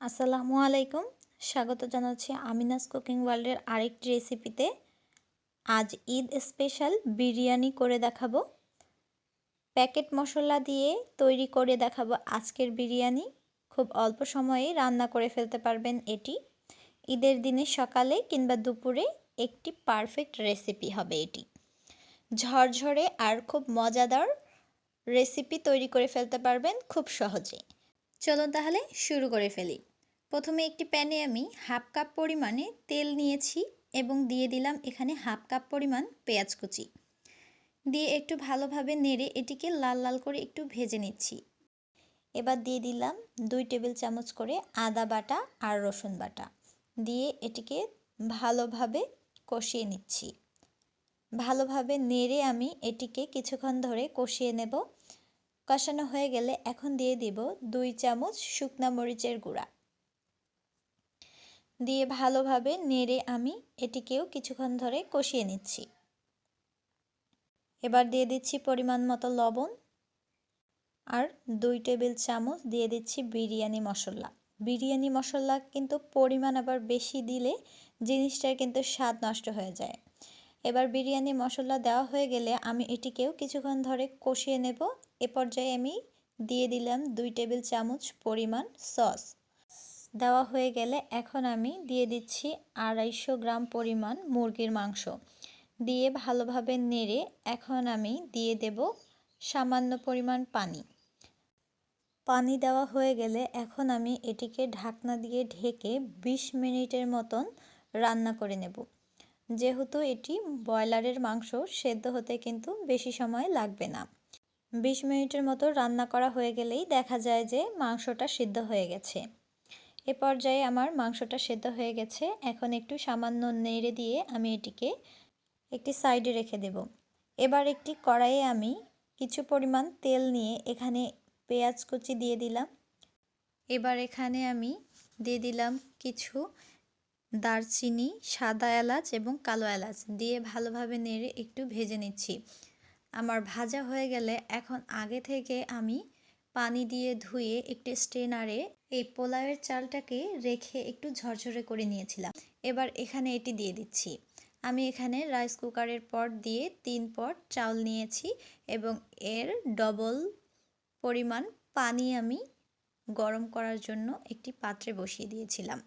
আসসালামু আলাইকুম। স্বাগত জানাচ্ছি আমিনাস কুকিং ওয়ার্ল্ডের আরেকটি রেসিপিতে। আজ ঈদ স্পেশাল বিরিয়ানি করে দেখাবো। প্যাকেট মশলা দিয়ে তৈরি করে দেখাবো আজকের বিরিয়ানি। খুব অল্প সময়ে রান্না করে ফেলতে পারবেন এটি। ঈদের দিনে সকালে কিংবা দুপুরে একটি পারফেক্ট রেসিপি হবে এটি। ঝরঝরে আর খুব মজাদার রেসিপি তৈরি করে ফেলতে পারবেন খুব সহজে। চলো তাহলে শুরু করে ফেলি। প্রথমে একটি প্যানে আমি হাফ কাপ পরিমাণে তেল নিয়েছি এবং দিয়ে দিলাম এখানে হাফ কাপ পরিমাণ পেঁয়াজ কুচি। দিয়ে একটু ভালোভাবে নেড়ে এটিকে লাল লাল করে একটু ভেজে নিচ্ছি। এবার দিয়ে দিলাম দুই টেবিল চামচ করে আদা বাটা আর রসুন বাটা। দিয়ে এটিকে ভালোভাবে কষিয়ে নিচ্ছি। ভালোভাবে নেড়ে আমি এটিকে কিছুক্ষণ ধরে কষিয়ে নেব। কষানো হয়ে গেলে এখন দিয়ে দিব দুই চামচ শুকনা মরিচের গুঁড়া। দিয়ে ভালোভাবে নেড়ে আমি এটিকেও কিছুক্ষণ ধরে কষিয়ে নিচ্ছি। এবার দিয়ে দিচ্ছি পরিমাণ মতো লবণ আর দুই টেবিল চামচ দিয়ে দিচ্ছি বিরিয়ানি মশলা। বিরিয়ানি মশলা কিন্তু পরিমাণ আবার বেশি দিলে জিনিসটার কিন্তু স্বাদ নষ্ট হয়ে যায়। এবার বিরিয়ানি মশলা দেওয়া হয়ে গেলে আমি এটিকেও কিছুক্ষণ ধরে কষিয়ে নেব। এ পর্যায়ে আমি দিয়ে দিলাম দুই টেবিল চামচ পরিমাণ সস। দেওয়া হয়ে গেলে এখন আমি দিয়ে দিচ্ছি আড়াইশো গ্রাম পরিমাণ মুরগির মাংস। দিয়ে ভালোভাবে নেড়ে এখন আমি দিয়ে দেব সামান্য পরিমাণ পানি। পানি দেওয়া হয়ে গেলে এখন আমি এটিকে ঢাকনা দিয়ে ঢেকে ২০ মিনিটের মতন রান্না করে নেব। যেহেতু এটি ব্রয়লারের মাংস, সেদ্ধ হতে কিন্তু বেশি সময় লাগবে না। বিশ মিনিটের মতো রান্না করা হয়ে গেলেই দেখা যায় যে মাংসটা সিদ্ধ হয়ে গেছে। এ পর্যায়ে আমার মাংসটা সেদ্ধ হয়ে গেছে। এখন একটু সামান্য নেড়ে দিয়ে আমি এটিকে একটি সাইডে রেখে দেব। এবার একটি কড়াইয়ে আমি কিছু পরিমাণ তেল নিয়ে এখানে পেঁয়াজ কুচি দিয়ে দিলাম। এবার এখানে আমি দিয়ে দিলাম কিছু দারচিনি, সাদা এলাচ এবং কালো এলাচ দিয়ে ভালোভাবে নেড়ে একটু ভেজে নিচ্ছি। আমার ভাজা হয়ে গেলে এখন আগে থেকে আমি পানি দিয়ে ধুয়ে একটি স্টেনারে এই পোলাওয়ের চালটাকে রেখে একটু ঝরঝরে করে নিয়েছিলাম। এবার এখানে এটি দিয়ে দিচ্ছি। আমি এখানে রাইস কুকারের পট দিয়ে তিন পট চাল নিয়েছি এবং এর ডবল পরিমাণ পানি আমি গরম করার জন্য একটি পাত্রে বসিয়ে দিয়েছিলাম।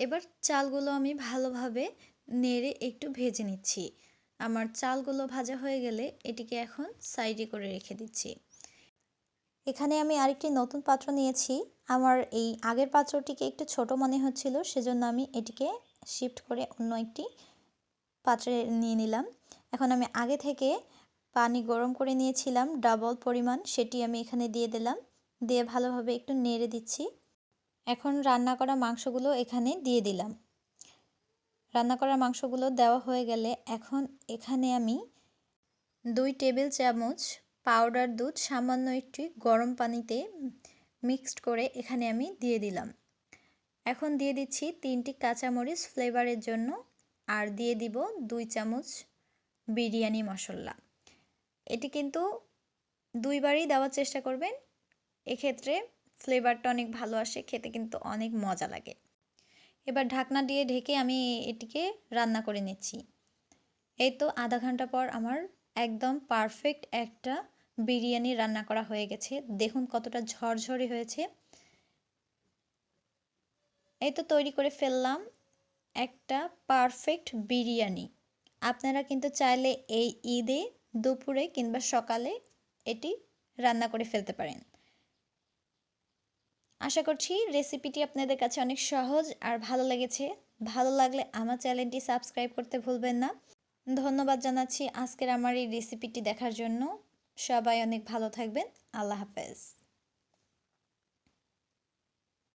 এবার চালগুলো আমি ভালোভাবে নেড়ে একটু ভেজে নিচ্ছি। আমার চালগুলো ভাজা হয়ে গেলে এটিকে এখন সাইডে করে রেখে দিচ্ছি। এখানে আমি আরেকটি নতুন পাত্র নিয়েছি। আমার এই আগের পাত্রটিকে একটু ছোট মনে হচ্ছিল, সেজন্য আমি এটিকে শিফট করে অন্য একটি পাত্রে নিয়ে নিলাম। এখন আমি আগে থেকে পানি গরম করে নিয়েছিলাম ডাবল পরিমাণ, সেটি আমি এখানে দিয়ে দিলাম। দিয়ে ভালোভাবে একটু নেড়ে দিচ্ছি। এখন রান্না করা মাংসগুলো এখানে দিয়ে দিলাম। রান্না করা মাংসগুলো দেওয়া হয়ে গেলে এখন এখানে আমি দুই টেবিল চামচ পাউডার দুধ সামান্য একটি গরম পানিতে মিক্সড করে এখানে আমি দিয়ে দিলাম। এখন দিয়ে দিচ্ছি তিনটি কাঁচামরিচ ফ্লেভারের জন্য আর দিয়ে দিব দুই চামচ বিরিয়ানি মশলা। এটি কিন্তু দুইবারই দেওয়ার চেষ্টা করবেন। এক্ষেত্রে ফ্লেভারটা অনেক ভালো আসে, খেতে কিন্তু অনেক মজা লাগে। এবার ঢাকনা দিয়ে ঢেকে আমি এটিকে রান্না করে নিচ্ছি। এই তো আধা ঘণ্টা পর আমার একদম পারফেক্ট একটা বিরিয়ানি রান্না করা হয়ে গেছে। দেখুন কতটা ঝরঝরে হয়েছে। এই তো তৈরি করে ফেললাম একটা পারফেক্ট বিরিয়ানি। আপনারা কিন্তু চাইলে এই ঈদে, দুপুরে কিংবা সকালে এটি রান্না করে ফেলতে পারেন। আশা করছি রেসিপিটি আপনাদের কাছে অনেক সহজ আর ভালো লেগেছে। ভালো লাগলে আমার চ্যানেলটি সাবস্ক্রাইব করতে ভুলবেন না। ধন্যবাদ জানাচ্ছি আজকের আমার এই রেসিপিটি দেখার জন্য। সবাই অনেক ভালো থাকবেন। আল্লাহ হাফেজ।